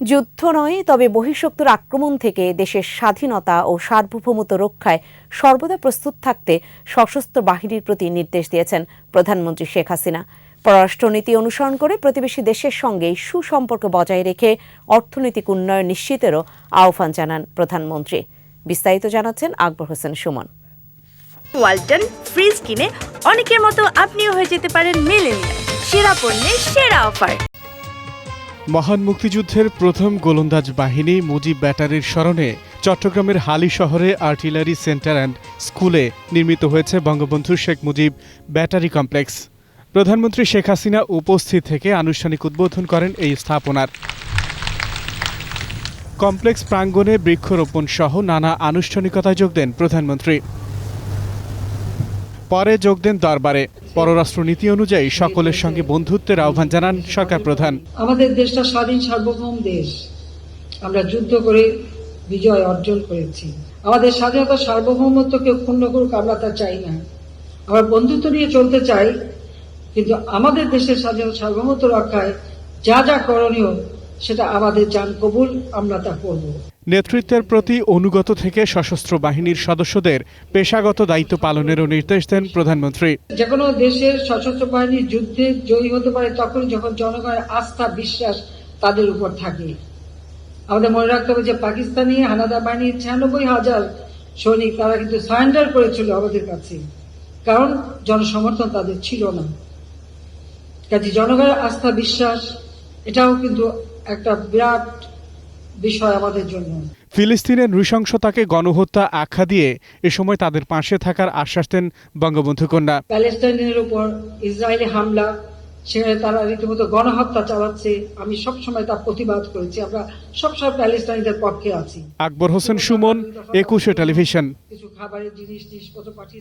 যুদ্ধ নয়, তবে বহিঃশক্তির আক্রমণ থেকে দেশের স্বাধীনতা ও সার্বভৌমত্ব রক্ষায় সর্বদা প্রস্তুত থাকতে সশস্ত্র বাহিনীর প্রতি নির্দেশ দিয়েছেন প্রধানমন্ত্রী শেখ হাসিনা। পররাষ্ট্রনীতি অনুসরণ করে প্রতিবেশী দেশের সঙ্গে সুসম্পর্ক বজায় রেখে অর্থনৈতিক উন্নয়ন নিশ্চিতেরও আহ্বান জানান প্রধানমন্ত্রী। বিস্তারিত জানাচ্ছেন আকবর হোসেন সুমন। ওয়ালটন ফ্রিজ কিনে অনেকের মতো আপনিও হয়ে যেতে পারেন মিলেনিয়াল। সেরা পণ্যের সেরা অফার। মহান মুক্তিযুদ্ধের প্রথম গোলন্দাজ বাহিনী মুজিব ব্যাটারির স্মরণে চট্টগ্রামের হালি শহরে আর্টিলারি সেন্টার অ্যান্ড স্কুলে নির্মিত হয়েছে বঙ্গবন্ধু শেখ মুজিব ব্যাটারি কমপ্লেক্স। প্রধানমন্ত্রী শেখ হাসিনা উপস্থিত থেকে আনুষ্ঠানিক উদ্বোধন করেন এই স্থাপনার। কমপ্লেক্স প্রাঙ্গণে বৃক্ষরোপণ সহ নানা আনুষ্ঠানিকতায় যোগ দেন প্রধানমন্ত্রী। পরে যোগ দেন দরবারে। পররাষ্ট্রনীতি অনুযায়ী সকলের সঙ্গে বন্ধুত্বের আহ্বান জানান সরকার প্রধান। আমাদের দেশটা স্বাধীন সার্বভৌম দেশ। আমরা যুদ্ধ করে বিজয় অর্জন করেছি। আমাদের স্বাধীনতা সার্বভৌমত্বকে ক্ষুণ্ণ করুক আমরা তা চাই না। আমরা বন্ধুত্ব নিয়ে চলতে চাই, কিন্তু আমাদের দেশের স্বাধীনতা সার্বভৌমত্ব রক্ষায় যা যা করণীয় সেটা আমাদের যান কবুল আমরা তা করব। নেতৃত্বের প্রতি অনুগত থেকে সশস্ত্র বাহিনীর সদস্যদের পেশাগত দায়িত্ব পালনেরও নির্দেশ দেন প্রধানমন্ত্রী। যে কোনো দেশের সশস্ত্র বাহিনী যুদ্ধে জয়ী হতে পারে তখন যখন জনগণের আস্থা বিশ্বাস তাদের উপর থাকে। আমাদের মনে রাখতে হবে যে পাকিস্তানি হানাদা বাহিনীর ছিয়ানব্বই হাজার সৈনিক তারা কিন্তু সারেন্ডার করেছিল আমাদের কাছে। কারণ জনসমর্থন তাদের ছিল না। কাজে জনগণের আস্থা বিশ্বাস এটাও কিন্তু একটা বিরাট বিষয় আমাদের জন্য। ফিলিস্তিনের নৃশংসতাকে গণহত্যা আখ্যা দিয়ে এ সময় তাদের পাশে থাকার আশ্বাস দেন বঙ্গবন্ধু কন্যা। প্যালেস্টাইনের উপর ইসরায়েলি হামলা সেখানে তারা রীতিমতো গণহত্যা চালাচ্ছে আমি সবসময় তার প্রতিবাদ করেছি। আমরা সবসময় প্যালেস্টাইনদের পক্ষে আছি। আকবর হোসেন সুমন একুশে টেলিভিশন। কিছু খাবারের জিনিস জিনিসপত্র পাঠিয়ে